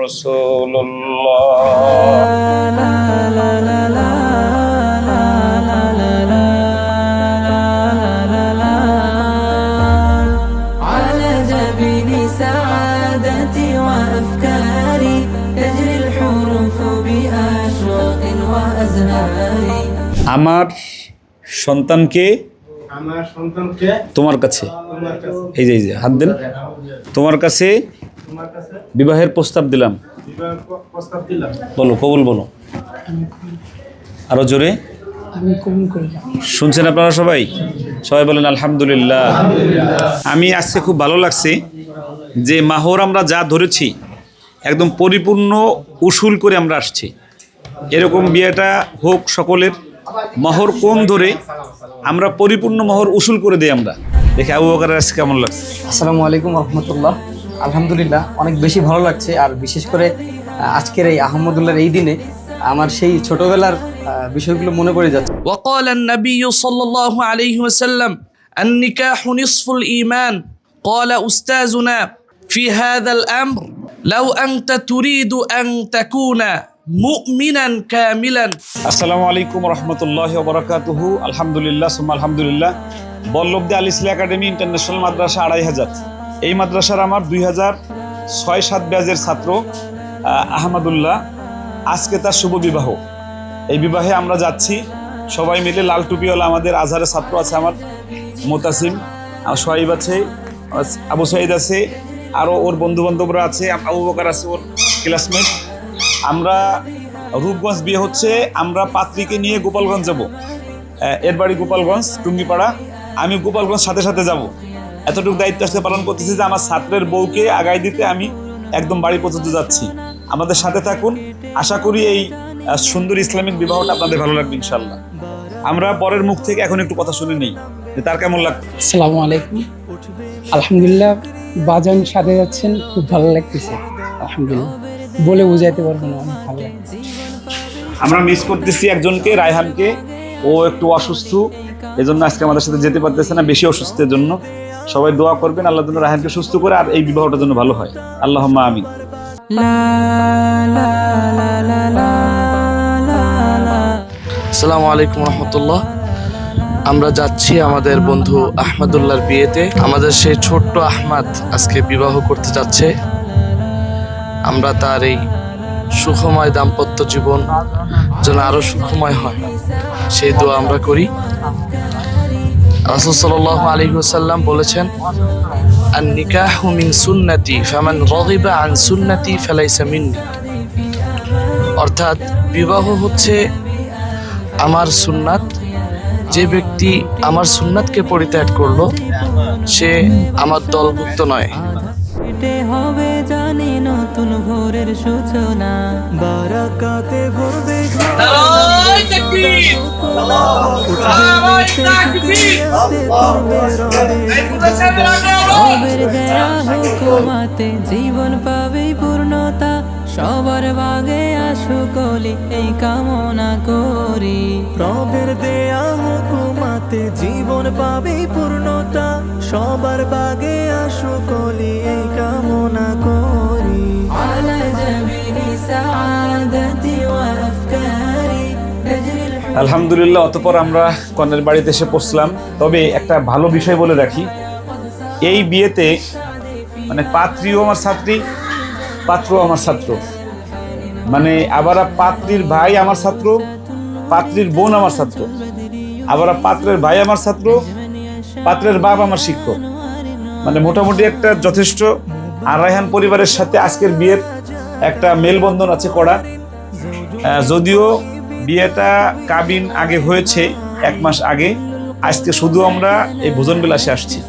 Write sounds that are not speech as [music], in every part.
رسول الله على جبين سعادتي وأفكاري تجري الحروف بأشواق وأزهار আমার সন্তানকে আমার সন্তানকে তোমার কাছে তোমার কাছে এই যে এই যে হাত দেন তোমার কাছে তোমার কাছে বিবাহের প্রস্তাব দিলাম। বিবাহ প- প্রস্তাব দিলাম। বলো কবুল বলো। আরও জোরে? আমি কবুল করলাম শুনছেন আপনারা সবাই? সবাই বলেন আলহামদুলিল্লাহ। আমি আজকে খুব ভালো লাগছে যে মাহর আমরা যা ধরেছি একদম পরিপূর্ণ উসুল করে আমরা আসছি। এরকম বিয়েটা হোক সকলের মহর কম ধরে আমরা পরিপূর্ণ মহর উসুল করে দিই আমরা। দেখে আবু বকরের আজকে কেমন লাগছে? আসসালামু আলাইকুম রহমতুল্লাহ। আলহামদুলিল্লাহ অনেক বেশি ভালো লাগছে আর বিশেষ করে আহ, আজকের এই আহমদুল্লাহর এই দিনে আমার সেই ছোটবেলার আহ, বিষয়গুলো মনে পড়ে যাচ্ছে وقال النبي صلى الله عليه وسلم النكاح نصف الإيمان قال أستاذنا في هذا الأمر لو أنت تريد أن تكون مؤمنا كاملا আসসালামু আলাইকুম রহমতুল্লাহ বরকাতুহু আলহামদুলিল্লাহ সুম্মা আলহামদুলিল্লাহ বল্লভদে আল ইসলা একাডেমি ইন্টারন্যাশনাল মাদ্রাসা আড়াই হাজার এই মাদ্রাসার আমার দুই হাজার ছয় সাত ব্যাজের ছাত্র আহ, আহমদুল্লাহ। আজকে তার শুভ বিবাহ। এই বিবাহে আমরা যাচ্ছি সবাই মিলে লাল টুপিওয়ালা আমাদের আজহারের ছাত্র আছে আমার মোতাসিম সোহাইব আছে আবু সাইদ আছে আরও ওর বন্ধু বান্ধবরা আছে আবু বকার আছে ওর ক্লাসমেট আমরা রূপগঞ্জ বিয়ে হচ্ছে আমরা পাত্রীকে নিয়ে গোপালগঞ্জ যাব। এর বাড়ি গোপালগঞ্জ টুঙ্গিপাড়া। আমি গোপালগঞ্জ সাথে সাথে যাব। এতটুকু দায়িত্ব আসতে পালন করতেছি যে আমার ছাত্রের বউকে আগাই দিতে আমি একদম বাড়ি পর্যন্ত যাচ্ছি। আমাদের সাথে থাকুন। আশা করি এই সুন্দর ইসলামিক বিবাহটা আপনাদের ভালো লাগবে ইনশাল্লাহ আমরা পরের মুখ থেকে এখন একটু কথা শুনে নিই। যে তার কেমন লাগবে আসসালামু আলাইকুম। আলহামদুলিল্লাহ বাজান সাথে যাচ্ছেন খুব ভালো লাগতেছে। আলহামদুলিল্লাহ। বলে বোঝাইতে পারব না অনেক ভালো লাগছে। আমরা মিস করতেছি একজনকে রায়হানকে। ও একটু অসুস্থ। এজন্য আজকে আমাদের সাথে যেতে পারতেছে না বেশি অসুস্থের জন্য। সবাই দোয়া করবেন আল্লাহ যেন রায়হানকে সুস্থ করে আর এই বিবাহটা যেন ভালো হয়। আল্লাহ আমিন। আসসালামু আলাইকুম রহমতুল্লাহ। আমরা যাচ্ছি আমাদের বন্ধু আহমদুল্লাহর বিয়েতে। আমাদের সেই ছোট্ট আহমাদ আজকে বিবাহ করতে যাচ্ছে। আমরা তার এই সুখময় দাম্পত্য জীবন যেন আরও সুখময় হয়। সেই দোয়া আমরা করি। রাসূল সাল্লাল্লাহু আলাইহি ওয়াসাল্লাম বলেছেন আন নিকাহু মিন সুন্নতি ফামান রাগিবা আন সুন্নতি ফালাইসা মিন্নি। অর্থাৎ বিবাহ হচ্ছে আমার সুন্নাত। যে ব্যক্তি আমার সুন্নাতকে পরিত্যাগ করল, সে আমার দলভুক্ত নয়। পেটে হবে জানি নতুন ভোরের সূচনা। বারাকাতে ভরবে জীবন পাবে সবার বাগে আসুকলি এই কামনা করি। রবের দেয়া হুকুমাতে জীবন পাবে পূর্ণতা। সবার বাগে আসুকলি এই কামনা করি। আলহামদুলিল্লাহ অতপর আমরা কনের বাড়িতে এসে পৌঁছলাম। তবে একটা ভালো বিষয় বলে রাখি এই বিয়েতে মানে পাত্রী ও আমার ছাত্রী পাত্র আমার ছাত্র। মানে আবার পাত্রীর ভাই আমার ছাত্র পাত্রীর বোন আমার ছাত্র। আবার পাত্রের ভাই আমার ছাত্র পাত্রের বাপ আমার শিক্ষক। মানে মোটামুটি একটা যথেষ্ট। আর রায়হান পরিবারের সাথে আজকের বিয়ের একটা মেলবন্ধন আছে আহ, যদিও বিয়েটা কাবিন আগে হয়েছে এক মাস আগে। আজকে শুধু আমরা এই ভোজন বিলাসে আসছি।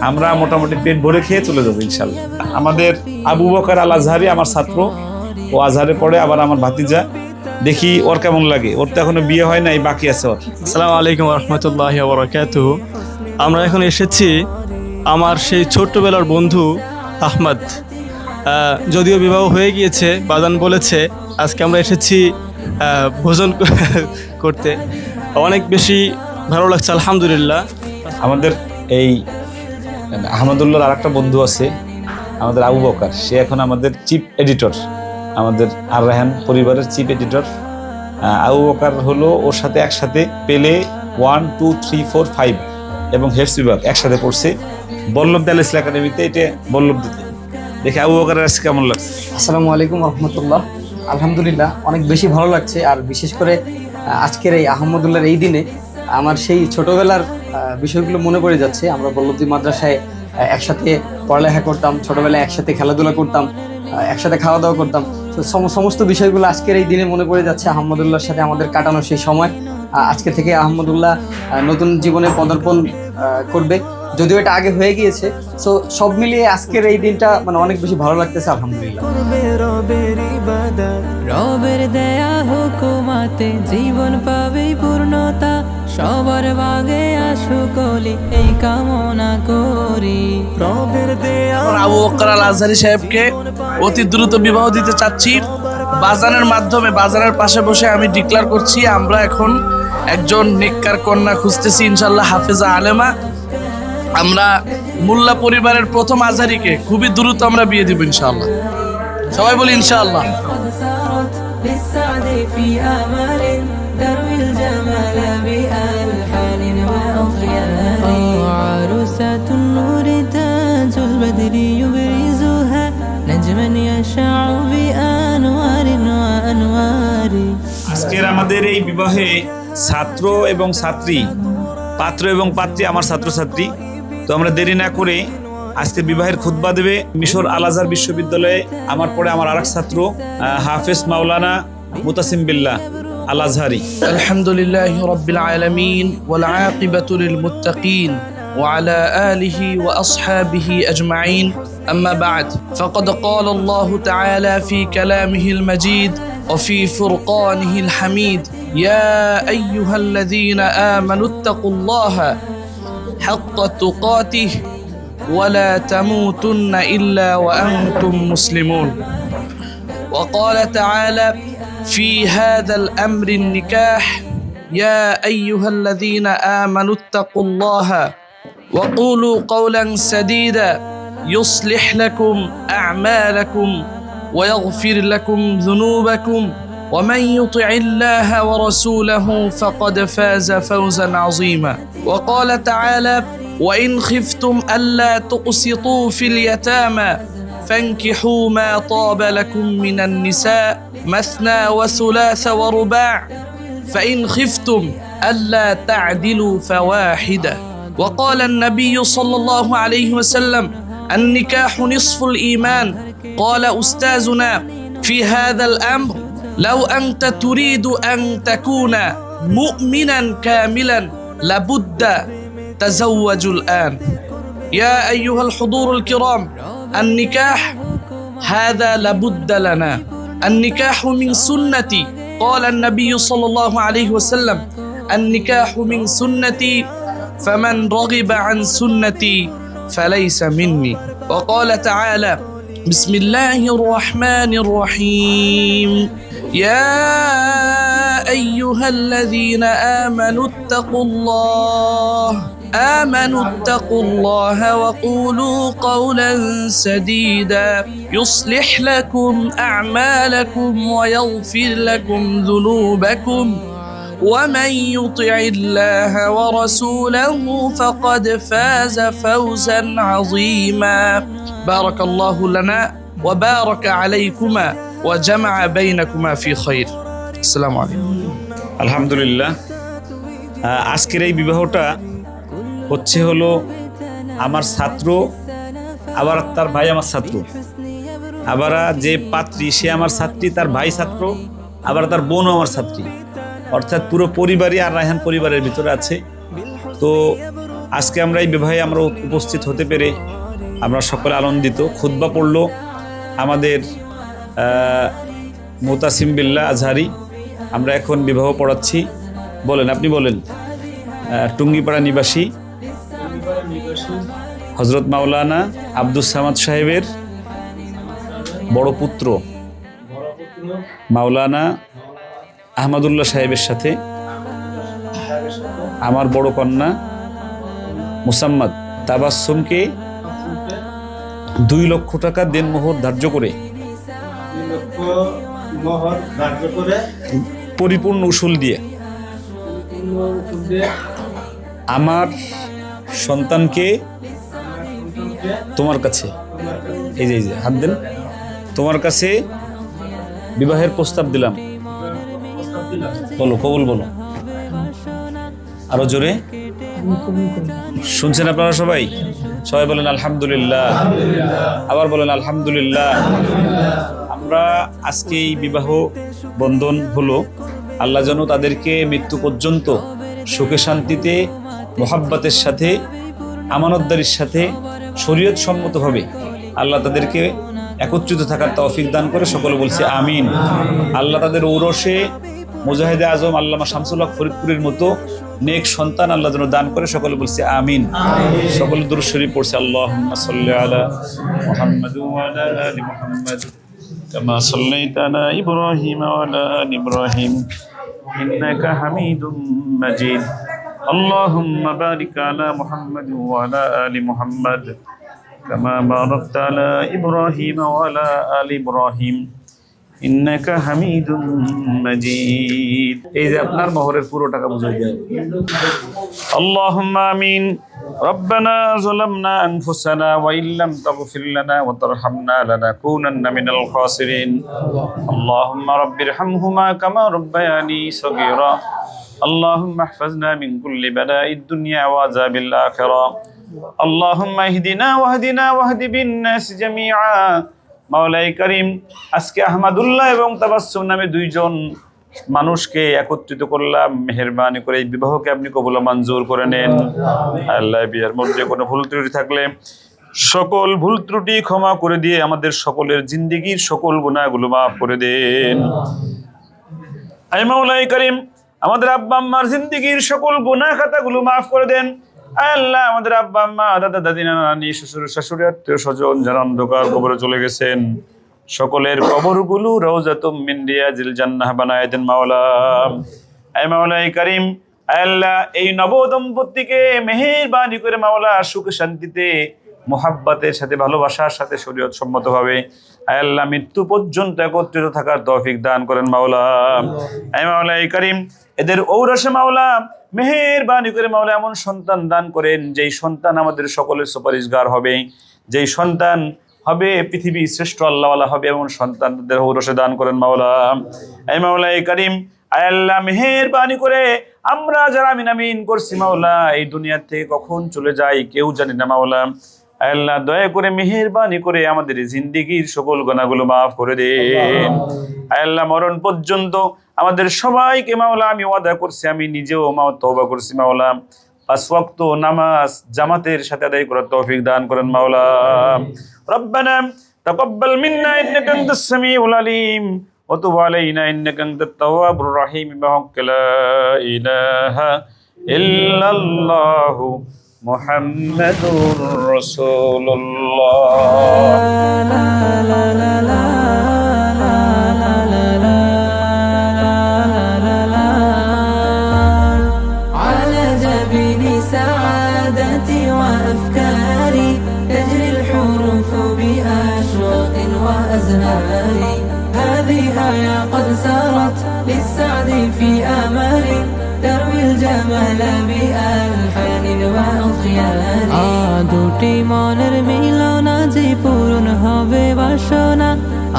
আমরা মোটামুটি পেট ভরে খেয়ে চলে যাব ইনশাল্লাহ। আমাদের আবু বকার আল আজহারি আমার ছাত্র। ও আজহারে পড়ে আবার আমার ভাতিজা। দেখি ওর কেমন লাগে। ওর তো এখনও বিয়ে হয় নাই বাকি আছে ওর। আসসালামু আলাইকুম রহমতুল্লাহ বরকাত আমরা এখন এসেছি আমার সেই ছোট্টবেলার বন্ধু আহমদ। যদিও বিবাহ হয়ে গিয়েছে বাদান বলেছে আজকে আমরা এসেছি ভোজন [laughs] করতে। অনেক বেশি ভালো লাগছে আলহামদুলিল্লাহ। আমাদের এই আহমদুল্লাহর আর একটা বন্ধু আছে আমাদের আবু বকার, সে এখন আমাদের চিফ এডিটর আমাদের আর রাহান পরিবারের চিফ এডিটর আবু বকার হলো ওর সাথে একসাথে পেলে one two three four five এবং হেডস বিভাগ একসাথে পড়ছে। বল্লভ দাল ইসলাম একাডেমিতে এটা বল্লভ দেখে আবু বকারের আজকে কেমন লাগছে? আসসালামু আলাইকুম রহমতুল্লাহ। আলহামদুলিল্লাহ, অনেক বেশি ভালো লাগছে। আর বিশেষ করে আজকের এই আহমদুল্লাহর এই দিনে আমার সেই ছোটবেলার বিষয়গুলো মনে পড়ে যাচ্ছে। আমরা বল্লভদী মাদ্রাসায় একসাথে পড়ালেখা করতাম ছোটবেলায় একসাথে খেলাধুলা করতাম একসাথে খাওয়া দাওয়া করতাম। তো সম- সমস্ত বিষয়গুলো আজকের এই দিনে মনে পড়ে যাচ্ছে আহমদুল্লাহর সাথে আমাদের কাটানো সেই সময়। আজকে থেকে আহমদুল্লাহ নতুন জীবনে পদার্পণ করবে। যদিও এটা আগে হয়ে গিয়েছে। সো সব মিলিয়ে আজকের এই দিনটা মানে অনেক বেশি ভালো লাগতেছে আলহামদুলিল্লাহ। রবের দেয়া হুকুমাতে জীবন পাবে পূর্ণতা। সবার বাগে আশুকলি এই কামনা করি। রবের দেয়া আবু বকর আল আজহারি সাহেবকে অতি দ্রুত বিবাহ দিতে চাচ্ছি। বাজানের মাধ্যমে বাজারের পাশে বসে আমি ডিক্লার করছি আমরা এখন একজন নেককার কন্যা খুঁজতেছি ইনশাল্লাহ হাফেজা আলেমা। আমরা মোল্লা পরিবারের প্রথম আজহারিকে খুবই দ্রুত আমরা বিয়ে দিব ইনশাল্লাহ সবাই বলি ইনশাআল্লাহ। نجما يشع بأنوار وأنوار আজকের আমাদের এই বিবাহে ছাত্র এবং ছাত্রী পাত্র এবং পাত্রী আমার ছাত্রছাত্রী তো আমরা দেরি না করে আজকে বিবাহের খুতবা দেবে মিশর আল আজহার বিশ্ববিদ্যালয়ে আমার পরে আমার আরেক ছাত্র আহ, হাফেজ মাওলানা মুতাসিম বিল্লাহ আল আজহারি الحمد لله رب العالمين والعاقبة للمتقين وعلى آله وأصحابه أجمعين أما بعد فقد قال الله تعالى في كلامه المجيد وفي فرقانه الحميد يا أيها الذين آمنوا اتقوا الله حق تقاته ولا تموتن إلا وأنتم مسلمون. وقال تعالى في هذا الأمر النكاح يا أيها الذين آمنوا اتقوا الله وقولوا قولا سديدا يصلح لكم أعمالكم ويغفر لكم ذنوبكم ومن يطع الله ورسوله فقد فاز فوزا عظيما. وقال تعالى وإن خفتم ألا تقسطوا في اليتامى فانكحوا ما طاب لكم من النساء مثنى وثلاث ورباع. فإن خفتم ألا تعدلوا فواحدة وقال النبي صلى الله عليه وسلم النكاح نصف الإيمان. قال أستاذنا في هذا الأمر لو أنت تريد أن تكون مؤمنا كاملا لابد تزوج الآن. يا أيها الحضور الكرام النكاح هذا لابد لنا. النكاح من سنتي قال النبي صلى الله عليه وسلم. النكاح من سنتي فمن رغب عن سنتي فليس مني. وقال تعالى بسم الله الرحمن الرحيم. يا أيها الذين آمنوا اتقوا الله. آمنوا اتقوا الله وقولوا قولا سديدا. يصلح لكم أعمالكم ويغفر لكم ذنوبكم. ومن يطع الله ورسوله فقد فاز فوزا عظيما بارك الله لنا وبارك عليكما وجمع بينكما في خير السلام عليكم আলহামদুলিল্লাহ আহ, আজকের এই বিবাহটা হচ্ছে হলো আমার ছাত্র আবার তার ভাই আমার ছাত্র আবার যে পাত্রী সে আমার ছাত্রী তার ভাই ছাত্র আবার তার বোনও আমার ছাত্রী অর্থাৎ পুরো পরিবারই আর রায়হান পরিবারের ভিতরে আছে। তো আজকে আমরা এই বিবাহে আমরা উপস্থিত হতে পেরে আমরা সকলে আনন্দিত। খুদ্া পড়ল আমাদের মোতাসিম বিল্লা আজহারি। আমরা এখন বিবাহ পড়াচ্ছি। বলেন, আপনি বলেন টুঙ্গিপাড়া নিবাসী হজরত মাওলানা আব্দুস সামাদ সাহেবের বড় পুত্র মাওলানা আহমদুল্লাহ সাহেবের সাথে আমার বড় কন্যা মুসাম্মদ তাবাসুমকে দুই লক্ষ টাকা দেনমোহর ধার্য করে মোহর ধার্য করে পরিপূর্ণ উসুল দিয়ে আমার সন্তানকে তোমার কাছে তোমার কাছে এই যে এই যে হাত দেন। তোমার কাছে বিবাহের প্রস্তাব দিলাম। বলো, কবুল বলো। আরও জোরে? শুনছেন আপনারা সবাই? সবাই বলেন আলহামদুলিল্লাহ। আবার বলেন আলহামদুলিল্লাহ। আমরা আজকে এই বিবাহ বন্ধন হলো, আল্লাহ যেন তাদেরকে মৃত্যু পর্যন্ত সুখে শান্তিতে, মোহাব্বতের সাথে, আমানতদারির সাথে, শরীয়ত সম্মতভাবে আল্লাহ তাদেরকে একত্রিত থাকার তৌফিক দান করে সকলে বলছে আমিন। আল্লাহ তাদের ঔরসে মুজাহিদে আজম আল্লামা শামসুল হক ফরিদপুরের মতো নেক সন্তান আল্লাহ যেন দান করে সকলে বলছে আমিন সকলে দুরূদ শরীফ পড়ছে আল্লাহুম্মা সাল্লি আলা মুহাম্মাদ ওয়া আলা আলি মুহাম্মাদ কামা সাল্লাইতা আলা ইব্রাহিম ওয়া আলা আলি ইব্রাহিম ইন্নাকা হামিদুম মাজিদ اللهم بارك على محمد وعلى آل محمد كما باركت على إبراهيم وعلى آل إبراهيم ইন্নাকা হামিদুম মাজিদ এই যে আপনার মোহরের পুরো টাকা বুঝাই দেয় اللهم آمين ربنا ظلمنا أنفسنا وإن لم تغفر لنا وترحمنا لنكونن من الخاسرين اللهم رب ارحمهما كما ربياني صغيرا اللهم احفظنا من كل بلاء الدنيا وعذاب الآخرة اللهم اهدنا واهدنا واهد بالناس جميعا মাওলাই করিম, আজকে আহমদুল্লাহ এবং তাবাসসুম নামে দুইজন মানুষকে একত্রিত করলাম। মেহরবানি করে এই বিবাহকে আপনি কবুল মঞ্জুর করে নেন। আল্লাহ বিয়ার মধ্যে কোনো ভুল ত্রুটি থাকলে সকল ভুল ত্রুটি ক্ষমা করে দিয়ে আমাদের সকলের জিন্দিগির সকল গুণাগুলো মাফ করে দেন। আই মাওলাই করিম, আমাদের আব্বা আম্মার জিন্দিগির সকল গুনাহ খাতাগুলো মাফ করে দেন। আল্লাহ, আমাদের আব্বা, আম্মা, দাদা, দাদি, নানি শ্বশুর, শাশুড়ি, আত্মীয় স্বজন যারা অন্ধকার কবরে চলে গেছেন, সকলের কবরগুলো রওজাতুম মিন রিয়াজিল জান্নাহ বানায় দেন মাওলা। আয় মাওলাই করিম আল্লাহ, এই নব দম্পতিকে মেহেরবানি করে মাওলা সুখ শান্তিতে মোহাব্বতের সাথে, ভালোবাসার সাথে শরীয়ত সম্মতভাবে আয় আল্লাহ মৃত্যু পর্যন্ত একত্রিত থাকার তৌফিক দান করেন মাওলা। আয় মাওলা, এই করিম, এদের ঔরসে মাওলা, মেহেরবানি করে মাওলা এমন সন্তান দান করেন যেই সন্তান আমাদের সকলের সুপারিশগার হবে। যেই সন্তান হবে, পৃথিবীর শ্রেষ্ঠ আল্লাহওয়ালা হবে এমন সন্তানদের ঔরসে দান করেন মাওলা। আয় মাওলা, এই করিম আয় আল্লাহ মেহেরবানি করে আমরা যারা আমিন করছি মাওলা, এই দুনিয়ার থেকে কখন চলে যাই কেউ জানি না মাওলা। আল্লাহ দয়া করে মেহেরবানি করে আমাদের এই জিন্দিগির সকল গোনাগুলো মাফ করে দেন আয় আল্লাহ মরণ পর্যন্ত আমাদের সবাইকে মাওলা আমি ওয়াদা করছি আমি নিজেও মাও তওবা করছি মাওলা পাঁচ ওয়াক্ত নামাজ জামাতের সাথে আদায় করার তৌফিক দান করেন মাওলা রব্বানা তাকাব্বাল মিন্না ইন্নাকা আনতাস সামিউল আলিম وتب علينا إنك أنت التواب الرحيم بحق لا إله إلا الله محمد رسول الله মনের মিলনা যে পূরণ হবে বাসনা,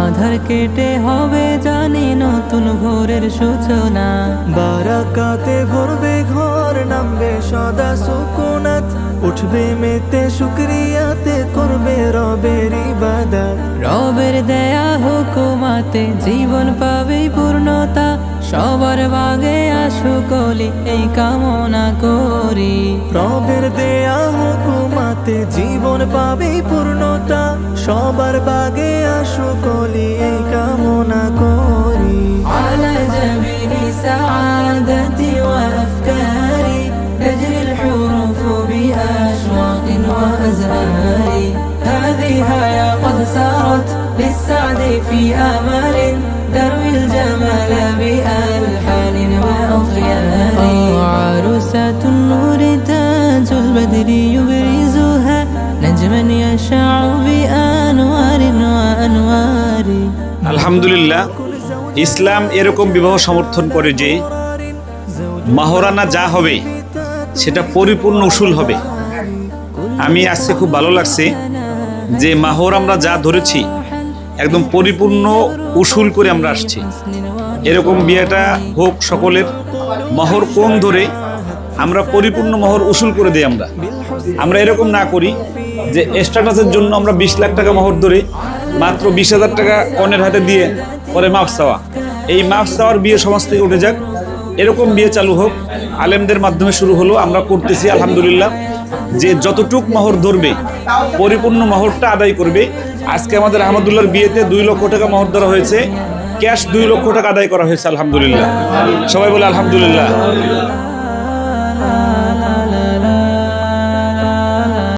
আধার কেটে হবে জানি নতুন ভোরের সূচনা। বারাকাতে ভরবে ঘর নামবে সদা সুকুনাত উঠবে মেতে শুক্রিয়াতে করবে রবের ইবাদা রবের দেয়া হুকুমাতে জীবন পাবে পূর্ণতা। সবার বাগে আশুকলি এই কামনা করি। রবের দেয়া হুকুমাতে জীবন পাবে পূর্ণতা। সবার বাগে আশুকলি এই কামনা করি। আলা জামিনি সাআদাতি ওয়া سارت للسعد في آمال تروي الجمال بألحان وأطيار عروسة النور تاج البدر يبرزها نجما يشع بأنوار وأنوار আলহামদুলিল্লাহ ইসলাম এরকম বিবাহ সমর্থন করে যে মাহরানা যা হবে সেটা পরিপূর্ণ উসুল হবে আমি আজকে খুব ভালো লাগছে যে মাহর আমরা যা ধরেছি, একদম পরিপূর্ণ উসুল করে আমরা আসছি। এরকম বিয়েটা হোক সকলের, মহর কোন ধরে আমরা পরিপূর্ণ মহর উসুল করে দিই আমরা। আমরা এরকম না করি যে স্ট্যাটাসের জন্য আমরা বিশ লাখ টাকা মহর ধরে মাত্র বিশ হাজার টাকা কনের হাতে দিয়ে পরে মাফ চাওয়া। এই মাফ চাওয়ার বিয়ে সমাজ থেকে উঠে যাক। এরকম বিয়ে চালু হোক, আলেমদের মাধ্যমে শুরু হলো, আমরা করতেছি, আলহামদুলিল্লাহ। যে যতটুক মহর ধরবে, পরিপূর্ণ মহরটা আদায় করবে। আজকে আমাদের আহমদুল্লার বিয়েতে দুই লক্ষ টাকা মহর ধরা হয়েছে। ক্যাশ দুই লক্ষ টাকা আদায় করা হয়েছে, আলহামদুলিল্লাহ। সবাই বলে আলহামদুলিল্লাহ।